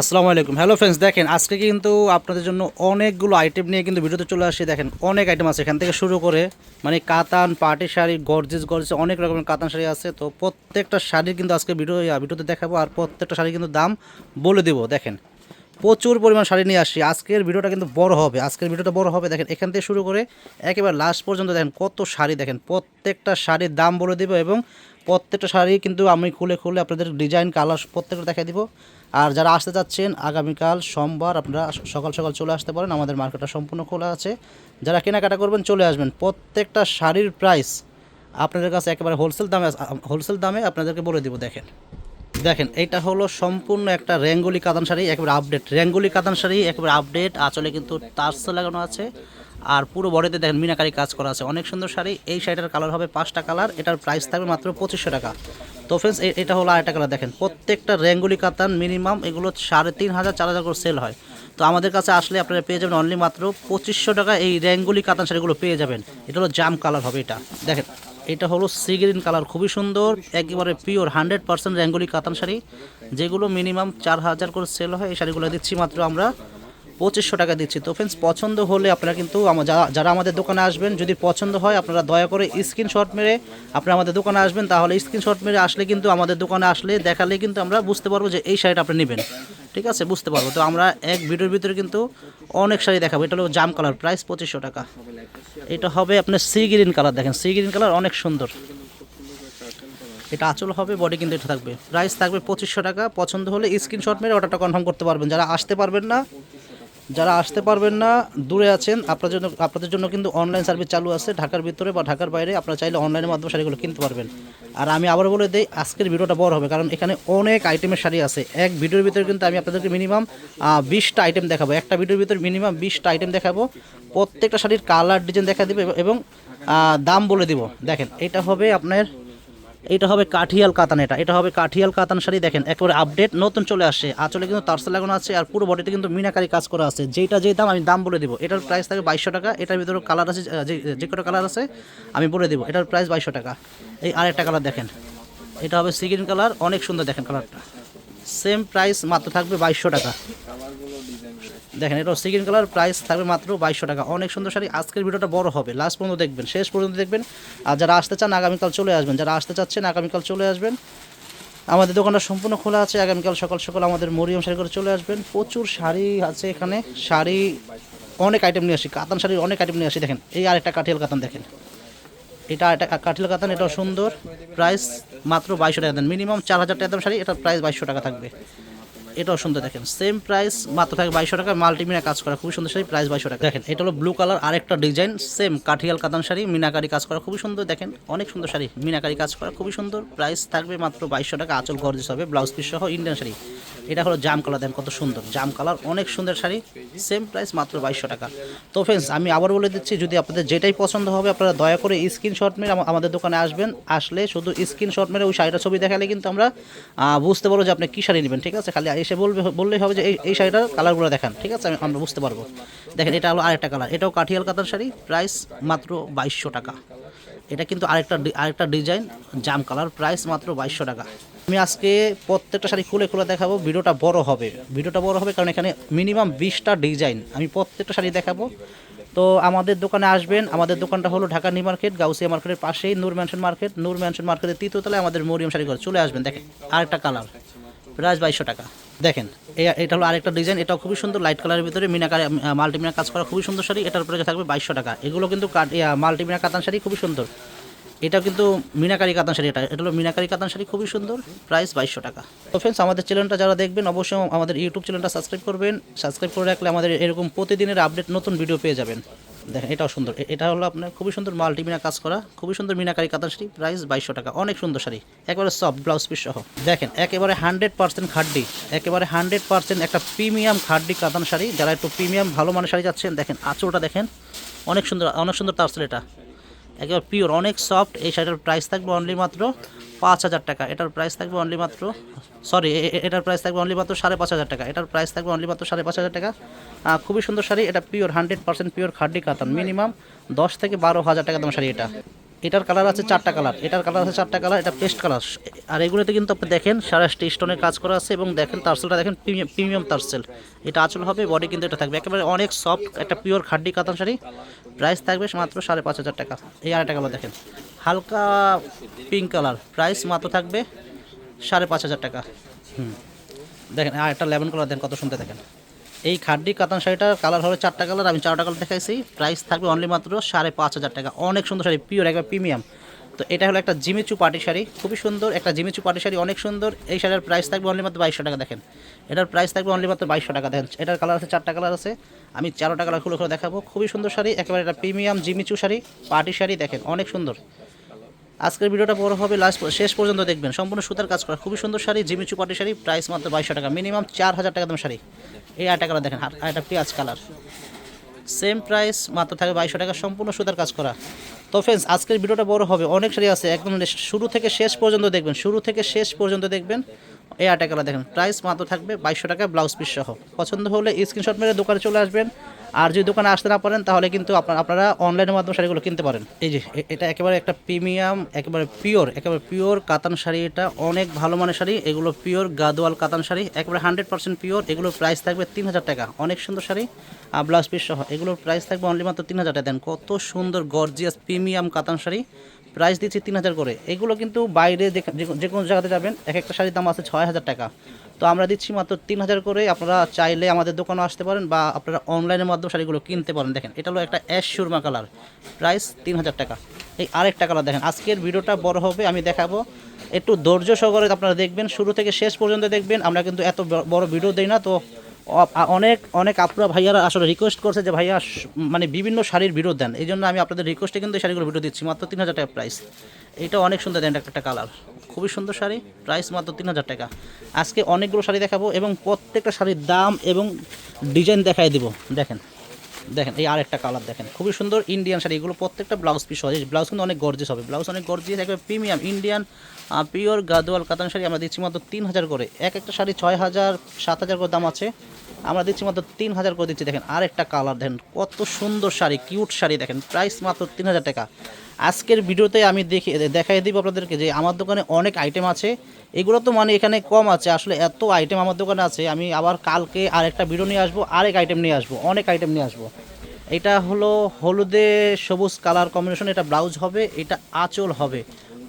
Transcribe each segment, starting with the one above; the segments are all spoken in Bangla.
আসসালামু আলাইকুম। হ্যালো ফ্রেন্ডস দেখেন, আজকে কিন্তু আপনাদের জন্য অনেকগুলো আইটেম নিয়ে কিন্তু ভিডিওতে চলে আসি। দেখেন, অনেক আইটেম আছে। এখান থেকে শুরু করে মানে কাতান, পাটি শাড়ি গর্জিস গর্জিস অনেক রকমের কাতান শাড়ি আছে। তো প্রত্যেকটা শাড়ির কিন্তু আজকে ভিডিও ভিডিওতে দেখাবো। আর প্রত্যেকটা শাড়ির কিন্তু দাম বলে দেবো। দেখেন, প্রচুর পরিমাণ শাড়ি নিয়ে আসছি আজকের ভিডিওটা কিন্তু বড় হবে। আজকের ভিডিওটা বড় হবে। দেখেন, এখান থেকে শুরু করে একেবারে লাস্ট পর্যন্ত দেখেন কত শাড়ি। দেখেন, প্রত্যেকটা শাড়ির দাম বলে দেবো এবং প্রত্যেকটা শাড়ি কিন্তু আমি খুলে খুলে আপনাদের ডিজাইন কালার প্রত্যেকটা দেখাই দিব। আর যারা আসতে চাচ্ছেন, আগামীকাল সোমবার আপনারা সকাল সকাল চলে আসতে পারেন। আমাদের মার্কেটটা সম্পূর্ণ খোলা আছে। যারা কেনাকাটা করবেন, চলে আসবেন। প্রত্যেকটা শাড়ির প্রাইস আপনাদের কাছে একেবারে হোলসেল দামে হোলসেল দামে আপনাদেরকে বলে দিব, দেখেন। দেখেন এটা হলো সম্পূর্ণ একটা র্যাঙ্গুলি কাতান শাড়ি, একেবারে আপডেট র্যাঙ্গুলি কাতান শাড়ি, একেবারে আপডেট আঁচলে কিন্তু তারসে লাগানো আছে। আর পুরো বডিতে দেখেন মিনাকারি কাজ করা আছে। অনেক সুন্দর শাড়ি। এই শাড়িটার কালার হবে পাঁচটা কালার এটার প্রাইস থাকবে মাত্র পঁচিশশো টাকা। তো ফ্রেন্ডস এটা হলো আরেকটা কালার দেখেন। প্রত্যেকটা র্যাঙ্গুলি কাতান মিনিমাম এগুলো সাড়ে তিন হাজার, চার হাজার করে সেল হয়। তো আমাদের কাছে আসলে আপনারা পেয়ে যাবেন অনলি মাত্র পঁচিশশো টাকা এই র্যাঙ্গুলি কাতান শাড়িগুলো পেয়ে যাবেন। এটা হলো জাম কালার হবে এটা। দেখেন, এটা হলো সি গ্রিন কালার খুবই সুন্দর, একেবারে পিওর হান্ড্রেড পার্সেন্ট র্যাঙ্গুলি কাতান শাড়ি। যেগুলো মিনিমাম চার হাজার করে সেল হয়, এই শাড়িগুলো দিচ্ছি মাত্র আমরা পঁচিশশো টাকা দিচ্ছি। তো ফ্রেন্ডস পছন্দ হলে আপনারা কিন্তু যারা- আমাদের দোকানে আসবেন, যদি পছন্দ হয়, আপনারা দয়া করে স্ক্রিনশট মেরে আপনারা আমাদের দোকানে আসবেন, তাহলে স্ক্রিনশট মেরে আসলে কিন্তু আমাদের দোকানে আসলে দেখালে কিন্তু আমরা বুঝতে পারব যে এই শাড়িটা আপনি নেবেন। ঠিক আছে? বুঝতে পারব। তো আমরা এক ভিডিওর ভিতরে কিন্তু অনেক শাড়ি দেখাবো। এটা হলো জাম কালার প্রাইস পঁচিশশো টাকা। এটা হবে আপনার সি গ্রিন কালার দেখেন। সি গ্রিন কালার অনেক সুন্দর। এটা আঁচল হবে বডি কিন্তু এটা থাকবে। প্রাইস থাকবে পঁচিশশো টাকা। পছন্দ হলে স্ক্রিনশট মেরে অর্ডারটা কনফার্ম করতে পারবেন। যারা আসতে পারবেন না যারা আসতে পারবেন না, দূরে আছেন, আপনার জন্য, আপনাদের জন্য কিন্তু অনলাইন সার্ভিস চালু আছে ঢাকার ভিতরে বা ঢাকার বাইরে। আপনারা চাইলে অনলাইনের মাধ্যমে শাড়িগুলো কিনতে পারবেন। আর আমি আবার বলে দিই, আজকের ভিডিওটা বড় হবে, কারণ এখানে অনেক আইটেমের শাড়ি আছে। এক ভিডিওর ভিতরে কিন্তু আমি আপনাদেরকে মিনিমাম বিশটা আইটেম দেখাবো। একটা ভিডিওর ভিতরে মিনিমাম বিশটা আইটেম দেখাবো। প্রত্যেকটা শাড়ির কালার ডিজাইন দেখা দেবে এবং দাম বলে দিব। দেখেন, এটা হবে আপনার এটা হবে কাঠিয়াল কাতান এটা। এটা হবে কাঠিয়াল কাতান শাড়ি দেখেন, একেবারে আপডেট নতুন চলে আসে আঁচলে কিন্তু তারসে লাগানো আছে আর পুরো বডিতে কিন্তু মিনাকারি কাজ করা আছে। যেটা যে দাম আমি দাম বলে দিব। এটার প্রাইস থাকে বাইশশো টাকা। এটার ভিতরে কালার আছে যে কটা কালার আছে, আমি বলে দিব। এটার প্রাইস বাইশশো টাকা। এই আরেকটা কালার দেখেন। এটা হবে সিগ্রিন কালার অনেক সুন্দর দেখেন কালারটা সেম প্রাইস মাত্র থাকবে বাইশশো টাকা। দেখেন, এটা সেকেন্ড কালার প্রাইস থাকবে মাত্র বাইশশো টাকা। অনেক সুন্দর শাড়ি, আজকের ভিডিওটা বড় হবে। লাস্ট পর্যন্ত দেখবেন, শেষ পর্যন্ত দেখবেন। আর যারা আসতে চান, আগামীকাল চলে আসবেন। যারা আসতে চাচ্ছেন, আগামীকাল চলে আসবেন। আমাদের দোকানটা সম্পূর্ণ খোলা আছে। আগামীকাল সকাল সকাল আমাদের মরিয়ম শাড়ি করে চলে আসবেন। প্রচুর শাড়ি আছে এখানে। শাড়ি অনেক আইটেম নিয়ে আসি। কাতান শাড়ির অনেক আইটেম নিয়ে আসি। দেখেন, এই আরেকটা কাঠিয়াল কাতান, দেখেন। এটা একটা কাঠিল কাতান, এটাও সুন্দর। প্রাইস মাত্র বাইশশো টাকা দেন। মিনিমাম চার হাজার টাকা দাম শাড়ি এটার প্রাইস বাইশশো টাকা থাকবে। এটাও সুন্দর দেখেন। সেম প্রাইস মাত্র থাকে বাইশশো টাকা, মাল্টিমিনা কাজ করা খুবই সুন্দর শাড়ি প্রাইস বাইশশো টাকা। দেখেন, এটা হলো ব্লু কালার আরেকটা ডিজাইন সেম কাঠিয়াল কাতান শাড়ি, মিনাকারি কাজ করা খুবই সুন্দর, দেখেন, অনেক সুন্দর শাড়ি, মিনাকারি কাজ করা খুবই সুন্দর প্রাইস থাকবে মাত্র বাইশশো টাকা, আঁচল গর্জিস হবে ব্লাউজ পিস সহ ইন্ডিয়ান শাড়ি। এটা হলো জাম কালার দেখেন কত সুন্দর, জাম কালার অনেক সুন্দর শাড়ি সেম প্রাইস মাত্র বাইশশো টাকা। তো ফ্রেন্ডস আমি আবার বলে দিচ্ছি, যদি আপনাদের যেটাই পছন্দ হবে, আপনারা দয়া করে স্ক্রিনশট মেরে আমা- আমাদের দোকানে আসবেন, আসলে শুধু স্ক্রিনশট মেরে ওই শাড়িটা ছবি দেখালে কিন্তু আমরা বুঝতে পারব যে আপনি কী শাড়ি নেবেন, ঠিক আছে? খালি এসে বলবে, বললেই হবে যে এই এই শাড়িটার কালারগুলো দেখান, ঠিক আছে? আমি, আমরা বুঝতে পারব। দেখেন, এটা হলো আরেকটা কালার। এটাও কাঠিয়াল কাতার শাড়ি প্রাইস মাত্র বাইশশো টাকা। এটা কিন্তু আরেকটা আরেকটা ডিজাইন জাম কালার প্রাইস মাত্র বাইশশো টাকা। আমি আজকে প্রত্যেকটা শাড়ি খুলে খুলে দেখাবো, ভিডিওটা বড় হবে। ভিডিওটা বড় হবে কারণ এখানে মিনিমাম বিশটা ডিজাইন আমি প্রত্যেকটা শাড়ি দেখাবো। তো আমাদের দোকানে আসবেন, আমাদের দোকানটা হলো ঢাকা নিউ মার্কেট, গাউসিয়া মার্কেটের পাশেই, Noor mansion market. Noor mansion মার্কেটের তৃতীয়তলায় আমাদের মরিয়ম শাড়ি ঘর চলে আসবেন, দেখেন, আরেকটা কালার প্রাইস বাইশশো টাকা। দেখেন এটা হলো আরেকটা ডিজাইন এটাও খুবই সুন্দর লাইট কালারের ভিতরে মিনাকারি মাল্টিমিনা কাজ করা খুবই সুন্দর শাড়ি, এটার উপরে থাকবে বাইশশো টাকা। এগুলো কিন্তু মাল্টিমিনা কাতান শাড়ি খুবই সুন্দর। এটা কিন্তু মিনাকারি কাতান শাড়ি এটা। এটা হলো মিনাকারি কাতান শাড়ি খুবই সুন্দর প্রাইস বাইশশো টাকা। তো ফ্রেন্ডস আমাদের চ্যানেলটা যারা দেখবেন, অবশ্যই আমাদের ইউটিউব চ্যানেলটা সাবস্ক্রাইব করবেন। সাবস্ক্রাইব করে রাখলে আমাদের এরকম প্রতিদিনের আপডেট নতুন ভিডিও পেয়ে যাবেন। দেখেন, এটাও সুন্দর। এটা হলো আপনার খুবই সুন্দর মাল্টিমিনা কাজ করা, খুবই সুন্দর মিনাকারি কাতান শাড়ি, প্রাইস বাইশশো টাকা, অনেক সুন্দর শাড়ি। একেবারে সফট ব্লাউজ পিস সহ। দেখেন, একেবারে হান্ড্রেড পার্সেন্ট খাড্ডি, একেবারে হান্ড্রেড পার্সেন্ট একটা প্রিমিয়াম খাড্ডি কাতান শাড়ি। যারা একটু প্রিমিয়াম ভালো মানের শাড়ি যাচ্ছেন দেখেন, আঁচলটা দেখেন, অনেক সুন্দর অনেক সুন্দর তার এটা। একেবারে পিওর অনেক সফট এই শাড়িটার প্রাইস থাকবে অনলি মাত্র পাঁচ হাজার টাকা। এটার প্রাইস থাকবে অনলি মাত্র সরি এটার প্রাইস থাকবে অনলি মাত্র সাড়ে পাঁচ হাজার টাকা। এটার প্রাইস থাকবে অনলি মাত্র সাড়ে পাঁচ হাজার টাকা। খুবই সুন্দর শাড়ি, এটা পিওর হান্ড্রেড পার্সেন্ট পিওর খাড্ডি কাতান মিনিমাম দশ থেকে বারো হাজার টাকা দাম শাড়ি এটা। এটার কালার আছে চারটা কালার এটার কালার আছে চারটা কালার এটা পেস্ট কালার আর এগুলোতে কিন্তু আপনি দেখেন, সারা স্টোনের কাজ করা আছে এবং দেখেন তারসেলটা দেখেন প্রিমিয়াম প্রিমিয়াম তারসেল। এটা আঁচল হবে বডি কিন্তু এটা থাকবে। একেবারে অনেক সফট একটা পিওর খাড্ডি কাতান শাড়ি। প্রাইস থাকবে মাত্র সাড়ে পাঁচ হাজার টাকা। এই আরেকটা কালার দেখেন। হালকা পিঙ্ক কালার প্রাইস মাত্র থাকবে সাড়ে পাঁচ হাজার টাকা। হুম। দেখেন আর একটা লেমন কালার দেন কত সুন্দর দেখেন। এই খাড্ডি কাতান শাড়িটার কালার হলো চারটা কালার, আমি চারটা কালার দেখাইছি। প্রাইস থাকবে অনলি মাত্র সাড়ে পাঁচ হাজার টাকা। অনেক সুন্দর শাড়ি পিওর একবার প্রিমিয়াম তো এটা হলো একটা জিমিচু পার্টি শাড়ি, খুবই সুন্দর। একটা জিমিচু পার্টি শাড়ি অনেক সুন্দর। এই শাড়ির প্রাইস থাকবে অনলি মাত্র বাইশশো টাকা, দেখেন। এটার প্রাইস থাকবে অনলি মাত্র বাইশশো টাকা, দেখেন। এটার কালার আছে, চারটা কালার আছে। আমি চারোটা কালার খুলে খুলে দেখাবো। খুবই সুন্দর শাড়ি, একেবারে একটা premium Jimmy Choo sari, party sari, দেখেন, অনেক সুন্দর। আজকের ভিডিওটা বড় হবে লাস্ট শেষ পর্যন্ত দেখবেন। সম্পূর্ণ সুতার কাজ করা। খুবই সুন্দর শাড়ি, জিমিচু পাটি শাড়ি প্রাইস মাত্র বাইশশো টাকা। মিনিমাম চার হাজার টাকা দাম শাড়ি। এই আটটা কালার দেখেন। আর একটা পেঁয়াজ কালার সেম প্রাইস মাত্র থাকবে বাইশশো টাকা। সম্পূর্ণ সুতার কাজ করা। তো ফ্রেন্ডস আজকের ভিডিওটা বড় হবে। অনেক শাড়ি আছে। একদম শুরু থেকে শেষ পর্যন্ত দেখবেন। শুরু থেকে শেষ পর্যন্ত দেখবেন। এই আটটা কালার দেখেন। প্রাইস মাত্র থাকবে বাইশশো টাকা ব্লাউজ পিস সহ। পছন্দ হলে স্ক্রিনশট মেরে দোকানে চলে আসবেন। আর যদি দোকানে আসতে না পারেন, তাহলে কিন্তু আপনার, আপনারা অনলাইনের মাধ্যমে শাড়িগুলো কিনতে পারেন। এই যে এটা একেবারে একটা প্রিমিয়াম একেবারে পিওর একেবারে পিওর কাতান শাড়ি এটা। অনেক ভালো মানের শাড়ি, এগুলো পিওর গাদোয়াল কাতান শাড়ি, একেবারে হান্ড্রেড পার্সেন্ট পিওর এগুলোর প্রাইস থাকবে তিন হাজার টাকা। অনেক সুন্দর শাড়ি। আর ব্লাউজ পিস সহ, এগুলোর প্রাইস থাকবে অনলি মাত্র তিন হাজার টাকা। দেন কত সুন্দর গর্জিয়াস প্রিমিয়াম কাতান শাড়ি। প্রাইস দিচ্ছি তিন হাজার করে। এগুলো কিন্তু বাইরে যে যে কোনো জায়গাতে যাবেন, এক একটা শাড়ির দাম আছে ছয় হাজার টাকা। তো আমরা দিচ্ছি মাত্র তিন হাজার করে। আপনারা চাইলে আমাদের দোকানে আসতে পারেন বা আপনারা অনলাইনের মাধ্যমে শাড়িগুলো কিনতে পারেন। দেখেন, এটা হলো একটা অ্যাশ সুরমা কালার। প্রাইস তিন হাজার টাকা। এই আরেকটা কালার দেখেন, আজকের ভিডিওটা বড় হবে, আমি দেখাবো। একটু ধৈর্য সহকারে আপনারা দেখবেন, শুরু থেকে শেষ পর্যন্ত দেখবেন। আমরা কিন্তু এত বড় ভিডিও দিই না, তো অনেক অনেক আপুরা ভাইয়ারা আসলে রিকোয়েস্ট করছে যে ভাইয়া মানে বিভিন্ন শাড়ির ভিডিও দেন। এই জন্য আমি আপনাদের রিকোয়েস্টে কিন্তু এই শাড়িগুলো ভিডিও দিচ্ছি। মাত্র তিন হাজার টাকা প্রাইস এটা অনেক সুন্দর দেন একটা কালার খুবই সুন্দর শাড়ি। প্রাইস মাত্র তিন হাজার টাকা। আজকে অনেকগুলো শাড়ি দেখাবো এবং প্রত্যেকটা শাড়ির দাম এবং ডিজাইন দেখাই দিব। দেখেন দেখেন, এই আরেকটা কালার দেখেন। খুবই সুন্দর ইন্ডিয়ান শাড়ি। এগুলো প্রত্যেকটা ব্লাউজ পিস হয় ব্লাউজ কিন্তু অনেক গর্জিয়াস হবে। ব্লাউজ অনেক গর্জিয়াস একবার প্রিমিয়াম ইন্ডিয়ান পিওর গাদোয়াল কাতান শাড়ি আমরা দিচ্ছি মাত্র তিন হাজার করে। এক একটা শাড়ি ছয় হাজার, সাত হাজার করে দাম আছে। আমরা দিচ্ছি মাত্র তিন হাজার করে দিচ্ছি। দেখেন, আরেকটা কালার দেখেন, কত সুন্দর শাড়ি কিউট শাড়ি, দেখেন প্রাইস মাত্র তিন হাজার টাকা। আজকের ভিডিওতে আমি দেখি, দেখাই দিব আপনাদেরকে যে আমার দোকানে অনেক আইটেম আছে। এগুলো তো মানে এখানে কম আছে, আসলে এত আইটেম আমার দোকানে আছে। আমি আবার কালকে আরেকটা ভিডিও নিয়ে আসব, আরেক আইটেম নিয়ে আসব, অনেক আইটেম নিয়ে আসব। এটা হলো হলুদে সবুজ কালার কম্বিনেশন এটা ব্লাউজ হবে, এটা আঁচল হবে।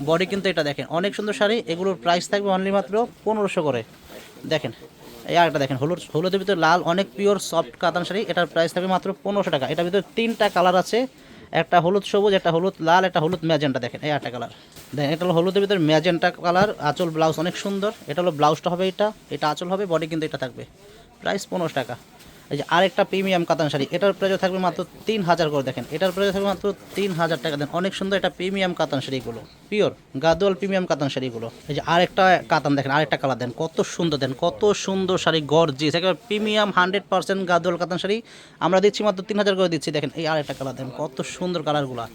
বডি কিন্তু এটা দেখেন, অনেক সুন্দর শাড়ি, এগুলোর প্রাইস থাকবে অনলি মাত্র পনেরোশো করে। দেখেন এই আরেকটা দেখেন, হলুদ, হলুদের ভিতরে লাল, অনেক পিওর সফট কাতান শাড়ি। এটার প্রাইস থাকবে মাত্র পনেরোশো টাকা। এটার ভিতরে তিনটা কালার আছে। একটা হলুদ সবুজ, একটা হলুদ লাল, একটা হলুদ ম্যাজেন্টা দেখেন, এই একটা কালার দেখেন, এটা হলো হলুদের ভিতরে ম্যাজেন্টা কালার আঁচল ব্লাউজ অনেক সুন্দর। এটা হলো ব্লাউজটা হবে এটা এটা আঁচল হবে বডি কিন্তু এটা থাকবে। প্রাইস পনেরোশো টাকা। এই যে আরেকটা প্রিমিয়াম কাতান শাড়ি, এটার প্রাইস থাকবে মাত্র তিন হাজার করে, দেখেন। এটার প্রাইস থাকবে মাত্র তিন হাজার টাকা। দেন অনেক সুন্দর এটা প্রিমিয়াম কাতান শাড়িগুলো পিওর গাদোয়াল প্রিমিয়াম কাতান শাড়িগুলো। এই যে আরেকটা কাতান দেখেন, আরেকটা কালার দেন, কত সুন্দর দেন, কত সুন্দর শাড়ি গর্জিস একেবারে premium hundred percent Gadwal Katan sari. আমরা দিচ্ছি মাত্র তিন হাজার করে দিচ্ছি, দেখেন এই আরেকটা কালার দেন, কত সুন্দর কালারগুলো।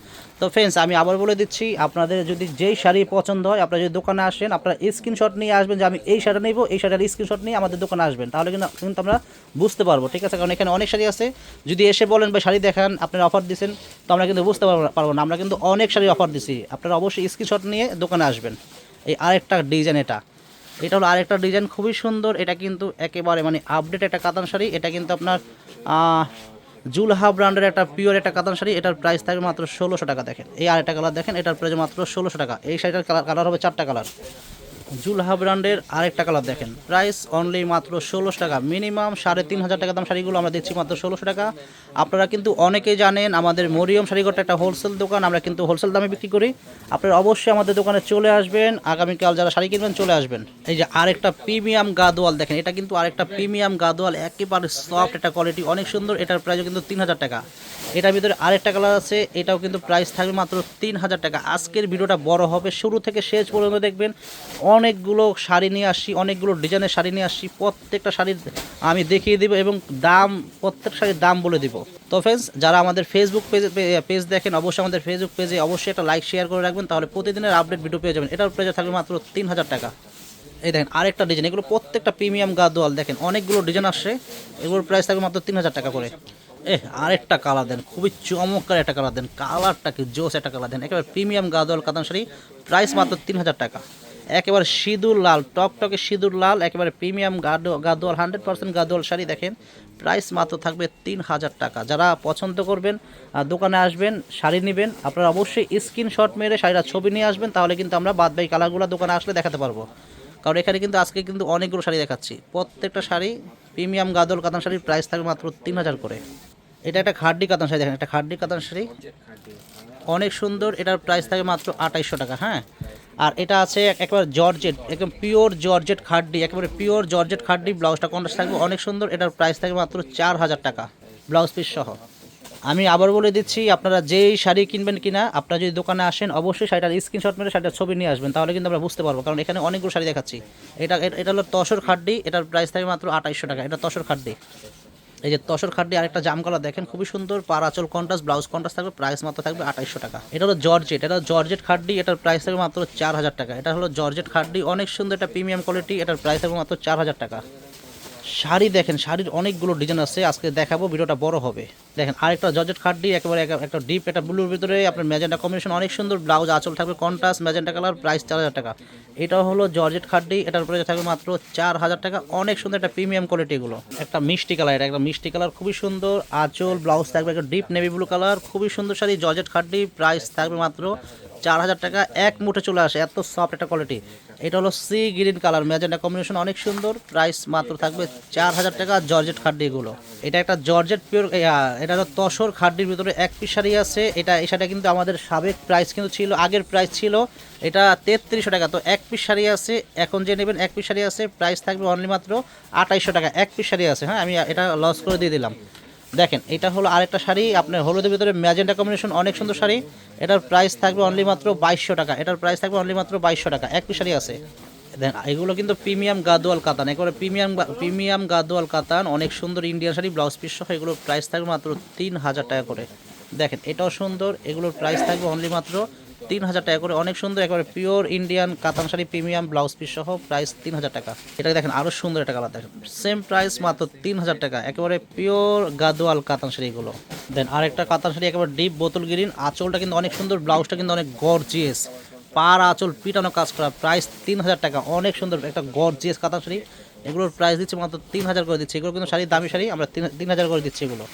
তো ফ্রেন্ডস আমি আবার বলে দিচ্ছি, আপনাদের যদি যেই শাড়ি পছন্দ হয়, আপনারা যদি দোকানে আসেন, আপনারা স্ক্রিনশট নিয়ে আসবেন যে আমি এই শাড়ি নেব, এই শাড়ির স্ক্রিনশট নিয়ে আমাদের দোকানে আসবেন, তাহলে কিন্তু কিন্তু আমরা বুঝতে পারব, ঠিক আছে? কারণ এখানে অনেক শাড়ি আছে, যদি এসে বলেন বা শাড়ি দেখান, আপনারা অফার দিচ্ছেন তো আমরা কিন্তু বুঝতে পারব না আমরা কিন্তু অনেক শাড়ি অফার দিছি, আপনারা অবশ্যই স্ক্রিনশট নিয়ে দোকানে আসবেন। এই আরেকটা ডিজাইন এটা। এটা হলো আরেকটা ডিজাইন খুবই সুন্দর। এটা কিন্তু একেবারে মানে আপডেট একটা কাতান শাড়ি। এটা কিন্তু আপনার জুলহা ব্র্যান্ডের একটা পিওর একটা কাতান শাড়ি। এটার প্রাইস থাকবে মাত্র ষোলোশো টাকা, দেখেন। এই আরেকটা কালার দেখেন, এটার প্রাইস মাত্র ষোলোশো টাকা। এই শাড়িটার কালার কালার হবে চারটা কালার জুলহা ব্র্যান্ডের আরেকটা কালার দেখেন। প্রাইস অনলি মাত্র ষোলোশো টাকা। মিনিমাম সাড়ে তিন হাজার টাকা দাম শাড়িগুলো আমরা দিচ্ছি মাত্র ষোলোশো টাকা। আপনারা কিন্তু অনেকেই জানেন আমাদের মরিয়ম শাড়িঘরটা একটা হোলসেল দোকান, আমরা কিন্তু হোলসেল দামে বিক্রি করি। আপনারা অবশ্যই আমাদের দোকানে চলে আসবেন। আগামীকাল যারা শাড়ি কিনবেন চলে আসবেন। এই যে আরেকটা প্রিমিয়াম গাদোয়াল দেখেন, এটা কিন্তু আরেকটা প্রিমিয়াম গাদোয়াল, একেবারে সফট একটা কোয়ালিটি অনেক সুন্দর। এটার প্রাইসও কিন্তু তিন হাজার টাকা। এটার ভিতরে আরেকটা কালার আছে, এটাও কিন্তু প্রাইস থাকবে মাত্র তিন হাজার টাকা। আজকের ভিডিওটা বড় হবে, শুরু থেকে শেষ পর্যন্ত দেখবেন। অনেকগুলো শাড়ি নিয়ে আসছি অনেকগুলো ডিজাইনের শাড়ি নিয়ে আসছি প্রত্যেকটা শাড়ির আমি দেখিয়ে দিব এবং দাম প্রত্যেক শাড়ির দাম বলে দিব। তো ফ্রেন্ডস যারা আমাদের ফেসবুক পেজ পেজ দেখেন, অবশ্যই আমাদের ফেসবুক পেজে অবশ্যই একটা লাইক শেয়ার করে রাখবেন, তাহলে প্রতিদিনের আপডেট ভিডিও পেয়ে যাবেন। এটার প্রাইস থাকবে মাত্র তিন হাজার টাকা। এই দেখেন, আরেকটা ডিজাইন এগুলো প্রত্যেকটা প্রিমিয়াম গাদোয়াল, দেখেন, অনেকগুলো ডিজাইন আসছে, এগুলোর প্রাইস থাকবে মাত্র তিন হাজার টাকা করে। এ আরেকটা কালার দেন, খুবই চমৎকার একটা কালার দেন কালারটা কি জোস একটা কালার দেন। একেবারে প্রিমিয়াম গাদোয়াল, কাতান শাড়ি প্রাইস মাত্র তিন হাজার টাকা। একেবারে সিঁদুর লাল টক টকে সিঁদুর লাল, একেবারে প্রিমিয়াম গাদো গাদোয়াল, হান্ড্রেড পার্সেন্ট গাদোয়াল শাড়ি দেখেন। প্রাইস মাত্র থাকবে তিন হাজার টাকা। যারা পছন্দ করবেন দোকানে আসবেন, শাড়ি নেবেন, আপনারা অবশ্যই স্ক্রিনশট মেরে শাড়িটা ছবি নিয়ে আসবেন, তাহলে কিন্তু আমরা বাদ বাকি কালারগুলো দোকানে আসলে দেখাতে পারব। কারণ এখানে কিন্তু আজকে কিন্তু অনেকগুলো শাড়ি দেখাচ্ছি। প্রত্যেকটা শাড়ি প্রিমিয়াম গাদল কাতান শাড়ির প্রাইস থাকবে মাত্র তিন হাজার করে। এটা একটা খাড্ডি কাতান শাড়ি দেখেন, একটা খাড্ডি কাতান শাড়ি। অনেক সুন্দর, এটার প্রাইস থাকে মাত্র আঠাইশশো টাকা হ্যাঁ? আর এটা আছে এক- একবার জর্জেট, একদম পিওর জর্জেট খাড্ডি, একেবারে পিওর জর্জেট খাড্ডি, ব্লাউজটা কন্ট্রাস্ট থাকবে অনেক সুন্দর, এটার প্রাইস থাকে মাত্র চার হাজার টাকা, ব্লাউজ পিস সহ। আমি আবার বলে দিচ্ছি, আপনারা যেই শাড়ি কিনবেন কিনা, আপনারা যদি দোকানে আসেন, অবশ্যই শাড়িটার স্ক্রিনশট মেরে শাড়িটার ছবি নিয়ে আসবেন, তাহলে কিন্তু আমরা বুঝতে পারব, কারণ এখানে অনেকগুলো শাড়ি দেখাচ্ছি। এটা এটা- হলো তসর খাড্ডি, এটার প্রাইস থাকে মাত্র আঠাইশশো টাকা, এটা তসর খাড্ডি। এই যে তসর খাড্ডি আরেকটা জাম কালার দেখেন, খুবই সুন্দর পারাচল কন্ট্রাস্ট ব্লাউজ কন্ট্রাস্ট থাকবে প্রাইস মাত্র থাকবে আঠাইশশো টাকা। এটা হলো জর্জেট এটা জর্জেট খাড্ডি এটার প্রাইস থাকবে মাত্র চার হাজার টাকা। এটা হলো জর্জেট খাড্ডি অনেক সুন্দর এটা প্রিমিয়াম কোয়ালিটি এটার প্রাইস থাকবে মাত্র চার হাজার টাকা। শাড়ি দেখেন, শাড়ির অনেকগুলো ডিজাইন আছে, আজকে দেখাবো, ভিডিওটা বড় হবে। দেখেন, আরেকটা জর্জেট খাড্ডি একেবারে একটা ডিপ একটা ব্লুর ভিতরে আপনার ম্যাজেন্টা কম্বিনেশন অনেক সুন্দর ব্লাউজ আঁচল থাকবে কন্ট্রাস্ট ম্যাজেন্টা কালার প্রাইস চার হাজার টাকা। এটা হলো জর্জেট খাড্ডি এটার উপরে থাকবে মাত্র চার হাজার টাকা। অনেক সুন্দর একটা প্রিমিয়াম কোয়ালিটিগুলো একটা মিষ্টি কালার এটা একটা মিষ্টি কালার খুবই সুন্দর, আঁচল ব্লাউজ থাকবে, একটা ডিপ নেভি ব্লু কালার খুবই সুন্দর শাড়ি, জর্জেট খাড্ডি প্রাইস থাকবে মাত্র চার হাজার টাকা। এক মুঠে চলে আসে, এত সফট একটা কোয়ালিটি এটা হলো sea green colour. Magenta combination অনেক সুন্দর। প্রাইস মাত্র থাকবে চার হাজার টাকা জর্জেট খাড্ডি এগুলো এটা একটা জর্জেট পিওর এটা হলো তসর খাড্ডির ভিতরে এক পিস শাড়ি আছে। এটা, এই শাড়িটা কিন্তু আমাদের সাবেক প্রাইস কিন্তু ছিল, আগের প্রাইস ছিল। এটা তেত্রিশশো টাকা। তো এক পিস শাড়ি আছে। এখন যে নেবেন এক পিস শাড়ি আছে প্রাইস থাকবে অনলি মাত্র আঠাইশশো টাকা। এক পিস শাড়ি আছে হ্যাঁ? আমি এটা লস করে দিয়ে দিলাম। দেখেন, এটা হলো আরেকটা শাড়ি আপনার হলুদের ভিতরে ম্যাজেন্টা কম্বিনেশন অনেক সুন্দর শাড়ি। এটার প্রাইস থাকবে অনলি মাত্র বাইশশো টাকা। এটার প্রাইস থাকবে অনলি মাত্র বাইশশো টাকা। একটি শাড়ি আছে। দেখেন, এগুলো কিন্তু প্রিমিয়াম গাদোয়াল কাতান। একেবারে প্রিমিয়াম প্রিমিয়াম গাদোয়াল কাতান, অনেক সুন্দর ইন্ডিয়ান শাড়ি ব্লাউজ পিস সহ এগুলোর প্রাইস থাকবে মাত্র তিন হাজার টাকা করে। দেখেন, এটাও সুন্দর, এগুলোর প্রাইস থাকবে অনলি মাত্র তিন হাজার টাকা করে। অনেক সুন্দর, একেবারে পিওর ইন্ডিয়ান কাতান শাড়ি প্রিমিয়াম ব্লাউজ পিস সহ প্রাইস তিন হাজার টাকা। এটা দেখেন আরও সুন্দর একটা কালার দেখেন। সেম প্রাইস মাত্র তিন হাজার টাকা। একেবারে পিওর গাদোয়াল কাতান শাড়িগুলো। দেন আরেকটা কাতান শাড়ি, একেবারে ডিপ বোতল গ্রিন আঁচলটা কিন্তু অনেক সুন্দর ব্লাউজটা কিন্তু অনেক গর্জিয়াস পার আঁচল পিটানো কাজ করা প্রাইস তিন হাজার টাকা। অনেক সুন্দর, একটা গর্জিয়াস কাতান শাড়ি। এগুলোর প্রাইস দিচ্ছে মাত্র তিন হাজার করে দিচ্ছে। এগুলো কিন্তু শাড়ি, দামি শাড়ি, আমরা তিন হাজার করে দিচ্ছি এগুলো।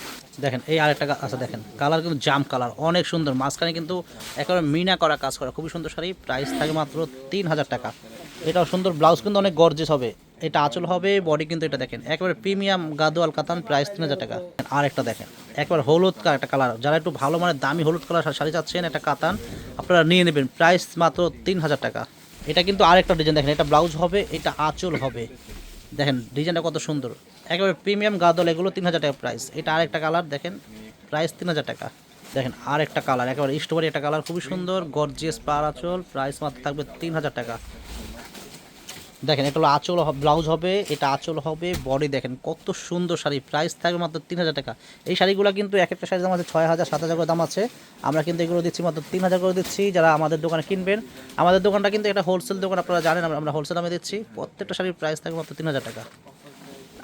দেখেন, এই আরেকটা আছে, দেখেন কালার কিন্তু জাম কালার অনেক সুন্দর। মাঝখানে কিন্তু একেবারে মিনা করা কাজ করা, খুবই সুন্দর শাড়ি প্রাইস থাকে মাত্র তিন হাজার টাকা। এটাও সুন্দর ব্লাউজ কিন্তু অনেক গর্জেস হবে। এটা আঁচল হবে বডি কিন্তু এটা দেখেন, একেবারে প্রিমিয়াম গাদোয়াল কাতান প্রাইস তিন হাজার টাকা। আর একটা দেখেন, একবার হলুদ একটা কালার যারা একটু ভালো মানে দামি হলুদ কালার শাড়ি চাচ্ছেন, একটা কাতান, আপনারা নিয়ে নেবেন প্রাইস মাত্র তিন হাজার টাকা। এটা কিন্তু আরেকটা ডিজাইন দেখেন, এটা ব্লাউজ হবে, এটা আঁচল হবে। দেখেন ডিজাইনটা কত সুন্দর। একেবারে প্রিমিয়াম গাদল, এগুলো তিন হাজার টাকা প্রাইস এটা আরেকটা কালার দেখেন প্রাইস তিন হাজার টাকা। দেখেন আর একটা কালার একেবারে স্ট্রবেরি একটা কালার খুবই সুন্দর গর্জিয়াস আচল প্রাইস মাত্র থাকবে তিন হাজার টাকা। দেখেন, এটা হলো আঁচল ব্লাউজ হবে, এটা আঁচল হবে বডি দেখেন কত সুন্দর শাড়ি। প্রাইস থাকবে মাত্র তিন হাজার টাকা। এই শাড়িগুলো কিন্তু এক একটা শাড়ির দাম আছে ছয় হাজার, সাত হাজার করে দাম আছে। আমরা কিন্তু এগুলো দিচ্ছি মাত্র তিন হাজার করে দিচ্ছি। যারা আমাদের দোকানে কিনবেন, আমাদের দোকানটা কিন্তু একটা হোলসেল দোকান, আপনারা জানেন, আমরা হোলসেল দামে দিচ্ছি। প্রত্যেকটা শাড়ির প্রাইস থাকবে মাত্র তিন হাজার টাকা।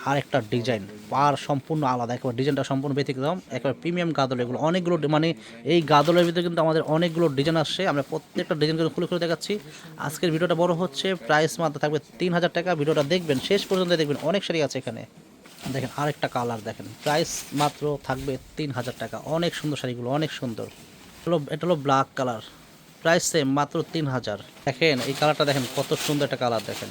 আর একটা ডিজাইন। পার সম্পূর্ণ আলাদা, একবার ডিজাইনটা সম্পূর্ণ ব্যতিক্রম, একবার প্রিমিয়াম গাদল এগুলো। অনেকগুলো মানে এই গাদলের ভিতরে কিন্তু আমাদের অনেকগুলো ডিজাইন আসছে। আমরা প্রত্যেকটা ডিজাইন করে খুলে খুলে দেখাচ্ছি। আজকের ভিডিওটা বড় হচ্ছে প্রাইস মাত্র থাকবে তিন হাজার টাকা। ভিডিওটা দেখবেন, শেষ পর্যন্ত দেখবেন, অনেক শাড়ি আছে এখানে। দেখেন, আরেকটা কালার দেখেন প্রাইস মাত্র থাকবে তিন হাজার টাকা। অনেক সুন্দর শাড়িগুলো, অনেক সুন্দর। হলো, এটা হলো ব্ল্যাক কালার প্রাইস সেম মাত্র তিন হাজার দেখেন, এই কালারটা দেখেন, কত সুন্দর একটা কালার দেখেন।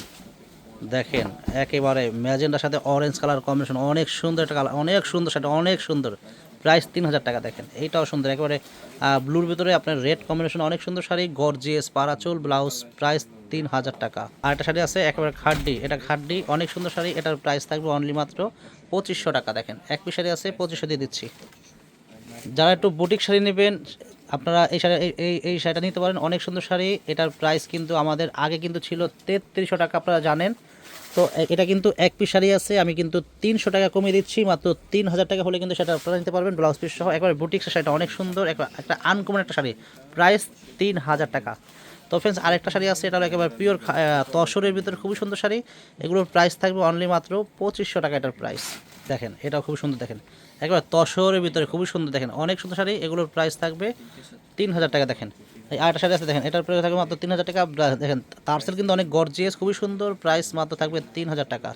দেখেন, একেবারে ম্যাজেন্টার সাথে অরেঞ্জ কালার কম্বিনেশন অনেক সুন্দর একটা কালার অনেক সুন্দর সেটা অনেক সুন্দর। প্রাইস তিন হাজার টাকা, দেখেন, এইটাও সুন্দর, একেবারে ব্লুর ভিতরে আপনার রেড কম্বিনেশন অনেক সুন্দর শাড়ি গর্জিয়াস পারাচুল ব্লাউজ প্রাইস তিন হাজার টাকা। আর একটা শাড়ি আছে, একেবারে খাড্ডি, এটা খাড্ডি, অনেক সুন্দর শাড়ি, এটার প্রাইস থাকবে অনলি মাত্র পঁচিশশো টাকা, দেখেন, এক পিস শাড়ি আছে, পঁচিশশো দিয়ে দিচ্ছি। যারা একটু বুটিক শাড়ি নেবেন, আপনারা এই শাড়ি, এই এই শাড়িটা নিতে পারেন, অনেক সুন্দর শাড়ি, এটার প্রাইস কিন্তু আমাদের আগে কিন্তু ছিল তেত্রিশশো টাকা, আপনারা জানেন। তো এটা কিন্তু এক পিস শাড়ি আছে, আমি কিন্তু তিনশো টাকা কমিয়ে দিচ্ছি, মাত্র তিন হাজার টাকা হলে কিন্তু সেটা আপনারা নিতে পারবেন ব্লাউজ পিস সহ। একবার বুটিক শাড়িটা অনেক সুন্দর একটা আনকমন একটা শাড়ি। প্রাইস তিন হাজার টাকা। তো ফ্রেন্ডস আরেকটা শাড়ি আছে এটা হলো একেবারে পিওর তসরের ভিতরে খুবই সুন্দর শাড়ি। এগুলোর প্রাইস থাকবে অনলি মাত্র পঁচিশশো টাকা এটার প্রাইস দেখেন, এটাও খুব সুন্দর, দেখেন। একেবারে তসরের ভিতরে খুবই সুন্দর, দেখেন, অনেক সুন্দর শাড়ি। এগুলোর প্রাইস থাকবে তিন হাজার টাকা, দেখেন। এই আরেকটা শাড়ি আছে, দেখেন, এটার প্রাইস থাকবে মাত্র তিন হাজার টাকা দেখেন তারসেল কিন্তু অনেক গর্জিয়াস খুবই সুন্দর প্রাইস মাত্র থাকবে তিন হাজার টাকা।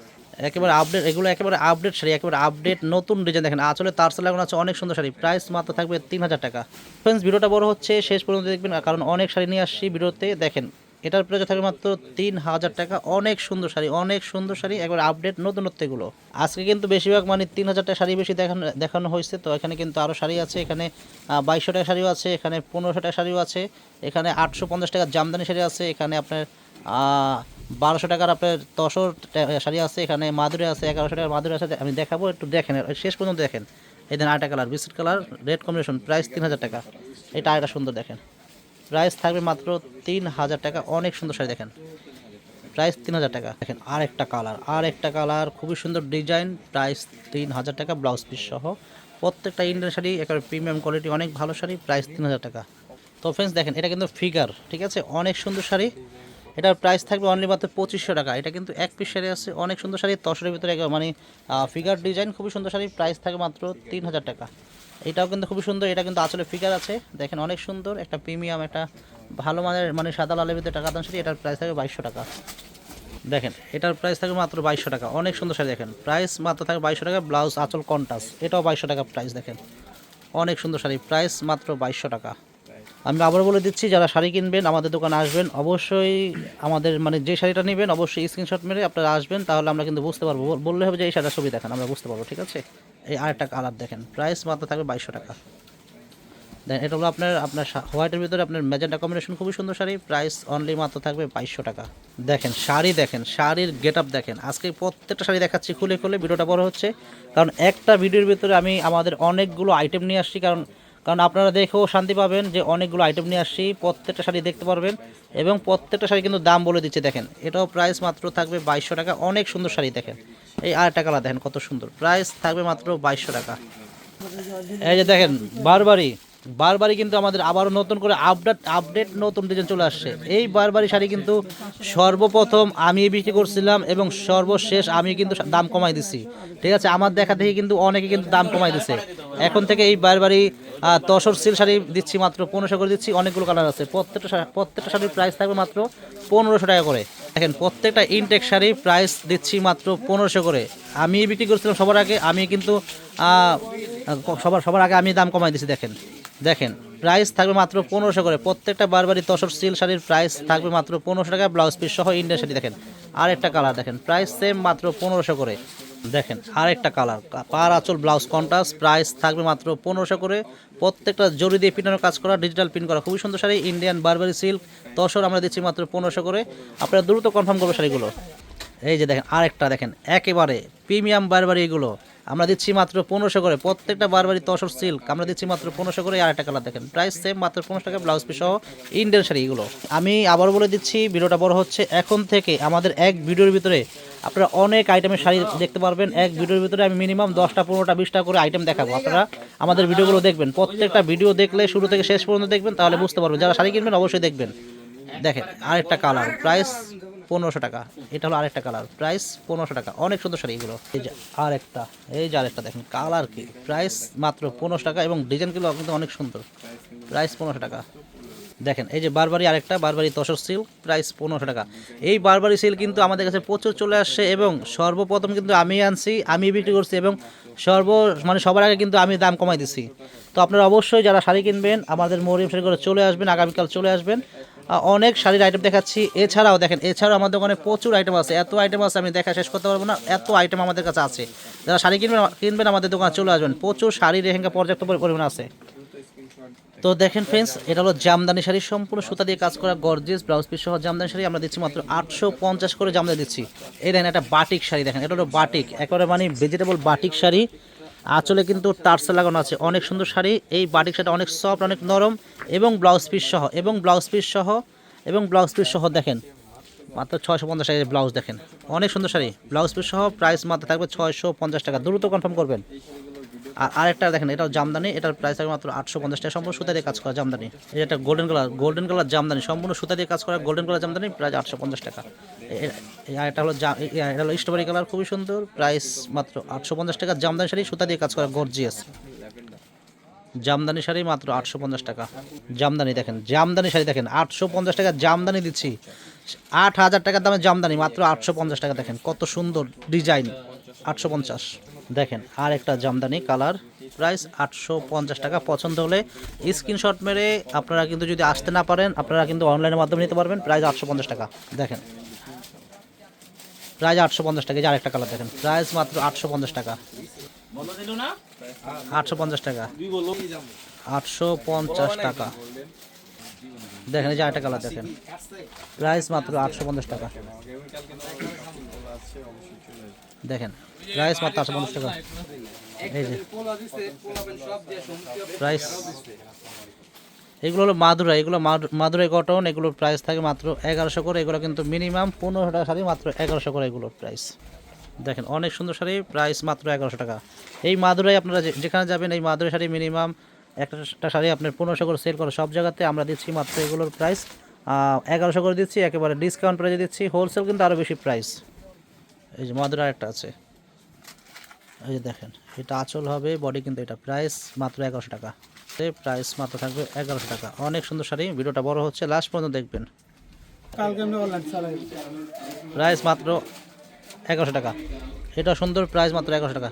একেবারে আপডেট এগুলো একেবারে আপডেট শাড়ি, একেবারে আপডেট নতুন ডিজাইন দেখেন, আসলে তারসেল লাগানো আছে অনেক সুন্দর শাড়ি প্রাইস মাত্র থাকবে তিন হাজার টাকা। ফ্রেন্ডস ভিডিওটা বড় হচ্ছে, শেষ পর্যন্ত দেখবেন, কারণ অনেক শাড়ি নিয়ে আসছি ভিডিওতে, দেখেন। এটার প্রাইস থাকবে মাত্র তিন হাজার টাকা। অনেক সুন্দর শাড়ি, অনেক সুন্দর শাড়ি। একবার আপডেট নতুনত্ব এগুলো আজকে কিন্তু বেশিরভাগ মানে তিন হাজার টাকা শাড়ি বেশি দেখানো দেখানো হয়েছে। তো এখানে কিন্তু আরও শাড়ি আছে, এখানে বাইশশো টাকা শাড়িও আছে, এখানে পনেরোশো টাকা শাড়িও আছে, এখানে আটশো পঞ্চাশ টাকার জামদানি শাড়ি আছে, এখানে আপনার বারোশো টাকার আপনার তসর শাড়ি আছে, এখানে মাদুরে আছে, এগারোশো টাকার মাদুরে আছে। আমি দেখাবো, একটু দেখেন, শেষ পর্যন্ত দেখেন। এই দেন আরেকটা colour, biscuit colour red combination price তিন হাজার টাকা। এটা আরেকটা সুন্দর দেখেন। প্রাইস থাকবে মাত্র তিন হাজার টাকা। অনেক সুন্দর শাড়ি দেখেন। প্রাইস তিন হাজার টাকা। দেখেন আর একটা কালার আর একটা কালার, খুবই সুন্দর ডিজাইন। প্রাইস তিন হাজার টাকা, ব্লাউজ পিস সহ। প্রত্যেকটা ইন্ডিয়ান শাড়ি, একেবারে প্রিমিয়াম কোয়ালিটি, অনেক ভালো শাড়ি, প্রাইস তিন হাজার টাকা। তো ফ্রেন্ডস দেখেন, এটা কিন্তু ফিগার ঠিক আছে? অনেক সুন্দর শাড়ি। এটার প্রাইস থাকবে অনলি মাত্র পঁচিশশো টাকা। এটা কিন্তু এক পিস শাড়ি আছে, অনেক সুন্দর শাড়ি তসরের ভিতরে মানে ফিগার ডিজাইন খুবই সুন্দর শাড়ি। প্রাইস থাকবে মাত্র তিন হাজার টাকা। এটাও কিন্তু খুবই সুন্দর, এটা কিন্তু আসলে ফিগার আছে। দেখেন অনেক সুন্দর, একটা প্রিমিয়াম একটা ভালো মানের মানে সাদা লালের ভিতরে টাকা দাম শাড়ি এটার প্রাইস থাকবে বাইশশো টাকা। দেখেন, এটার প্রাইস থাকবে মাত্র বাইশশো টাকা। অনেক সুন্দর শাড়ি দেখেন প্রাইস মাত্র থাকবে বাইশশো টাকা ব্লাউজ আঁচল কন্টাস এটাও বাইশশো টাকা প্রাইস দেখেন। অনেক সুন্দর শাড়ি প্রাইস মাত্র বাইশশো টাকা। আমি আবার বলে দিচ্ছি, যারা শাড়ি কিনবেন, আমাদের দোকানে আসবেন, অবশ্যই আমাদের মানে যে শাড়িটা নেবেন, অবশ্যই স্ক্রিনশট মেরে আপনারা আসবেন, তাহলে আমরা কিন্তু বুঝতে পারব। বললে হবে যে এই শাড়িটা ছবি দেখেন, আমরা বুঝতে পারব, ঠিক আছে? এই আরেকটা কালার দেখেন। প্রাইস মাত্র থাকবে বাইশশো টাকা। দেন এটা হলো আপনার আপনার হোয়াইটের ভিতরে আপনার ম্যাজেন্টা কম্বিনেশন খুবই সুন্দর শাড়ি। প্রাইস অনলি মাত্র থাকবে বাইশশো টাকা। দেখেন, শাড়ি দেখেন, শাড়ির গেট আপ দেখেন। আজকে প্রত্যেকটা শাড়ি দেখাচ্ছি খুলে খুলে, ভিডিওটা বড় হচ্ছে। কারণ একটা ভিডিওর ভিতরে আমি আমাদের অনেকগুলো আইটেম নিয়ে আসছি। কারণ কারণ আপনারা দেখেও শান্তি পাবেন যে অনেকগুলো আইটেম নিয়ে আসছি, প্রত্যেকটা শাড়ি দেখতে পারবেন। এবং প্রত্যেকটা শাড়ি কিন্তু দাম বলে দিচ্ছে, দেখেন। এটাও প্রাইস মাত্র থাকবে বাইশশো টাকা। অনেক সুন্দর শাড়ি, দেখেন। এই আরেকটা কালার দেখেন, কত সুন্দর। প্রাইস থাকবে মাত্র বাইশশো টাকা। এই যে দেখেন, বারবারই বারবারই কিন্তু আমাদের আবারও নতুন করে আপডেট আপডেট নতুন ডিজাইন চলে আসছে। এই বারবারই শাড়ি কিন্তু সর্বপ্রথম আমি বিক্রি করছিলাম এবং সর্বশেষ আমি কিন্তু দাম কমাই দিছি। ঠিক আছে, আমার দেখা দেখি কিন্তু অনেকে কিন্তু দাম কমাই দিছে। এখন থেকে এই বারবারই তসর সিল শাড়ি দিচ্ছি মাত্র পনেরোশো করে দিচ্ছি, অনেকগুলো কালার আছে। প্রত্যেকটা প্রত্যেকটা শাড়ির প্রাইস থাকবে মাত্র পনেরোশো টাকা করে। দেখেন, প্রত্যেকটা ইনটেক শাড়ি প্রাইস দিচ্ছি মাত্র পনেরোশো করে। আমি বিক্রি করছিলাম সবার আগে, আমি কিন্তু সবার সবার আগে আমি দাম কমাই দিচ্ছি দেখেন। দেখেন প্রাইস থাকবে মাত্র পনেরোশো করে। প্রত্যেকটা বারবারই তসর সিল শাড়ির প্রাইস থাকবে মাত্র পনেরোশো টাকা ব্লাউজ পিস সহ ইন্ডিয়ান শাড়ি, দেখেন। আর একটা কালার দেখেন প্রাইস সেম মাত্র পনেরোশো করে। দেখেন আর একটা কালার পার আঁচল ব্লাউজ কন্টাস প্রাইস থাকবে মাত্র পনেরোশো করে। প্রত্যেকটা জরি দিয়ে পিটানোর কাজ করা ডিজিটাল প্রিন্ট করা, খুবই সুন্দর শাড়ি ইন্ডিয়ান বারবারি সিল্ক তসর আমরা দিচ্ছি মাত্র পনেরোশো করে। আপনারা দ্রুত কনফার্ম করব শাড়িগুলো। এই যে দেখেন, আরেকটা দেখেন, একেবারে প্রিমিয়াম বারবারি এগুলো। আমরা দিচ্ছি মাত্র পনেরোশো করে। প্রত্যেকটা বারবারই তসর সিল্ক আমরা দিচ্ছি মাত্র পনেরোশো করে। আর একটা কালার দেখেন। প্রাইস সেম মাত্র পনেরোশো টাকা ব্লাউজ পিস সহ ইন্ডিয়ান শাড়ি এগুলো। আমি আবার বলে দিচ্ছি, ভিডিওটা বড় হচ্ছে এখন থেকে আমাদের এক ভিডিওর ভিতরে আপনারা অনেক আইটেমের শাড়ি দেখতে পারবেন। এক ভিডিওর ভিতরে আমি মিনিমাম দশটা, পনেরোটা, বিশটা করে আইটেম দেখাবো। আপনারা আমাদের ভিডিওগুলো দেখবেন। প্রত্যেকটা ভিডিও দেখলে, শুরু থেকে শেষ পর্যন্ত দেখবেন, তাহলে বুঝতে পারবেন। যারা শাড়ি কিনবেন, অবশ্যই দেখবেন। দেখেন, আরেকটা কালার প্রাইস পনেরোশো টাকা। এটা হলো আরেকটা কালার প্রাইস পনেরোশো টাকা। অনেক সুন্দর শাড়ি এগুলো। এই যে আরেকটা, এই যে আরেকটা দেখেন কালার কি? প্রাইস মাত্র পনেরোশো টাকা এবং ডিজাইনগুলো কিন্তু অনেক সুন্দর। প্রাইস পনেরোশো টাকা। দেখেন, এই যে বারবারি আরেকটা বারবারি তসর সিল প্রাইস পনেরোশো টাকা। এই বারবারি সিল কিন্তু আমাদের কাছে প্রচুর চলে আসছে এবং সর্বপ্রথম কিন্তু আমি আনছি, আমি বিক্রি করছি এবং সর্ব মানে সবার আগে কিন্তু আমি দাম কমাই দিছি। তো আপনারা অবশ্যই যারা শাড়ি কিনবেন, আমাদের মরিম শাড়ি করে চলে আসবেন, আগামীকাল চলে আসবেন। অনেক শাড়ির আইটেম দেখাচ্ছি। এছাড়াও দেখেন, এছাড়াও আমাদের দোকানে প্রচুর আইটেম আছে। এত আইটেম আছে, আমি দেখা শেষ করতে পারব না। এত আইটেম আমাদের কাছে আছে। যারা শাড়ি কিনবেন কিনবেন আমাদের দোকানে চলে আসবেন। প্রচুর শাড়ি রেহেঙ্গা পর্যাপ্ত পরিমাণ আছে। তো দেখেন ফ্রেন্ডস এটা হলো জামদানি শাড়ি। সম্পূর্ণ সুতা দিয়ে কাজ করা গর্জিয়াস ব্লাউজ পিস সহ জামদানি শাড়ি। আমরা দিচ্ছি মাত্র আটশো পঞ্চাশ করে জামদানি দিচ্ছি। এই দেখেন, একটা বাটিক শাড়ি দেখেন, এটা হলো বাটিক একেবারে মানে ভেজিটেবল বাটিক শাড়ি। আঁচলে কিন্তু টার্সে লাগানো আছে। অনেক সুন্দর শাড়ি, এই বাটিক শাড়ি অনেক সফট, অনেক নরম এবং ব্লাউজ পিস সহ, এবং ব্লাউজ পিস সহ, এবং ব্লাউজ পিস সহ দেখেন, মাত্র ছয়শো পঞ্চাশ টাকা ব্লাউজ দেখেন। অনেক সুন্দর শাড়ি, ব্লাউজ পিস সহ প্রাইস মাত্র থাকবে ছয়শো পঞ্চাশ টাকা। দ্রুত কনফার্ম করবেন। আর আরেকটা দেখেন, এটা জামদানি, এটার প্রাইস থাকবে মাত্র আটশো পঞ্চাশ টাকা। সম্পূর্ণ সুতা দিয়ে কাজ করা জামদানি। একটা golden colour golden colour jamdani, সম্পূর্ণ সুতা দিয়ে কাজ করা গোল্ডেন কালার জামদানি প্রাইস আটশো পঞ্চাশ টাকা। আর এটা হলো এটা হলো স্ট্রবেরি কালার খুবই সুন্দর প্রাইস মাত্র আটশো পঞ্চাশ টাকা। জামদানি শাড়ি, সুতা দিয়ে কাজ করা গর্জিয়াস জামদানি শাড়ি মাত্র আটশো পঞ্চাশ টাকা। জামদানি দেখেন, জামদানি শাড়ি দেখেন, আটশো পঞ্চাশ টাকা জামদানি দিচ্ছি। আট হাজার টাকার দামে জামদানি, মাত্র আটশো পঞ্চাশ টাকা দেখেন, কত সুন্দর ডিজাইন আটশো পঞ্চাশ। দেখেন আর একটা জামদানি কালার। প্রাইস আটশো পঞ্চাশ টাকা। পছন্দ হলে স্ক্রিনশট মেরে আপনারা কিন্তু যদি আসতে না পারেন, আপনারা কিন্তু অনলাইনের মাধ্যমে নিতে পারবেন। প্রাইস আটশো পঞ্চাশ টাকা। দেখেন, প্রাইস আটশো পঞ্চাশ টাকা। আরেকটা কালার দেখেন, প্রাইস মাত্র আটশো পঞ্চাশ টাকা। আটশো পঞ্চাশ টাকা। আটশো পঞ্চাশ টাকা। দেখেন যে আরেকটা কালার দেখেন, প্রাইস মাত্র আটশো পঞ্চাশ টাকা। দেখেন প্রাইস মাত্র আটশো পঞ্চাশ টাকা। এই যে। প্রাইস এগুলো হলো মাদুরা এগুলো মাদুরাই কটন এগুলোর প্রাইস থাকে মাত্র এগারোশো করে। এগুলো কিন্তু মিনিমাম পনেরোশো টাকা শাড়ি, মাত্র এগারোশো করে এগুলোর প্রাইস দেখেন, অনেক সুন্দর শাড়ি প্রাইস মাত্র এগারোশো টাকা। এই মাদুরাই আপনারা যেখানে যাবেন, এই মাদুরাই শাড়ি মিনিমাম একটা শাড়ি আপনার পনেরোশো করে সেল করে সব জায়গাতে আমরা দিচ্ছি মাত্র এগুলোর প্রাইস এগারোশো করে দিচ্ছি, একেবারে ডিসকাউন্ট প্রাইসে দিচ্ছি। হোলসেল কিন্তু আরও বেশি প্রাইস এই যে মাদুরা একটা আছে। এই যে দেখেন এটা আঁচল হবে বডি কিন্তু এটা প্রাইস মাত্র এগারোশো টাকা। প্রাইস মাত্র থাকবে এগারোশো টাকা। অনেক সুন্দর শাড়ি ভিডিওটা বড় হচ্ছে লাস্ট পর্যন্ত দেখবেন। প্রাইস মাত্র এগারোশো টাকা। এটা সুন্দর প্রাইস মাত্র এগারোশো টাকা।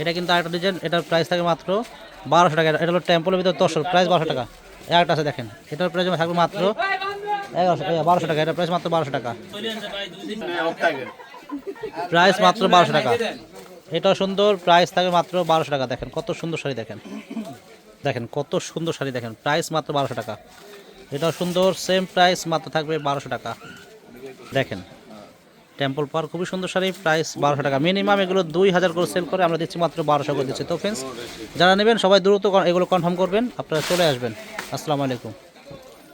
এটা কিন্তু আরেকটা ডিজাইন এটার প্রাইস থাকে মাত্র বারোশো টাকা। এটা হলো টেম্পলের ভিতরে তসর প্রাইস বারোশো টাকা। এ একটা আছে দেখেন এটার প্রাইস থাকবে মাত্র এগারোশো বারোশো টাকা এটার প্রাইস মাত্র বারোশো টাকা। প্রাইস মাত্র বারোশো টাকা। এটাও সুন্দর, প্রাইস থাকে মাত্র বারোশো টাকা। দেখেন, কত সুন্দর শাড়ি দেখেন। দেখেন, কত সুন্দর শাড়ি দেখেন। প্রাইস মাত্র বারোশো টাকা। এটাও সুন্দর সেম প্রাইস মাত্র থাকবে বারোশো টাকা। দেখেন টেম্পল পার খুবই সুন্দর শাড়ি প্রাইস বারোশো টাকা। মিনিমাম এগুলো দুই হাজার করে সেল করে, আমরা দিচ্ছি মাত্র বারোশো করে দিচ্ছি। তো ফ্রেন্ডস যারা নেবেন, সবাই দ্রুত এগুলো কনফার্ম করবেন, আপনারা চলে আসবেন। আসসালামু আলাইকুম।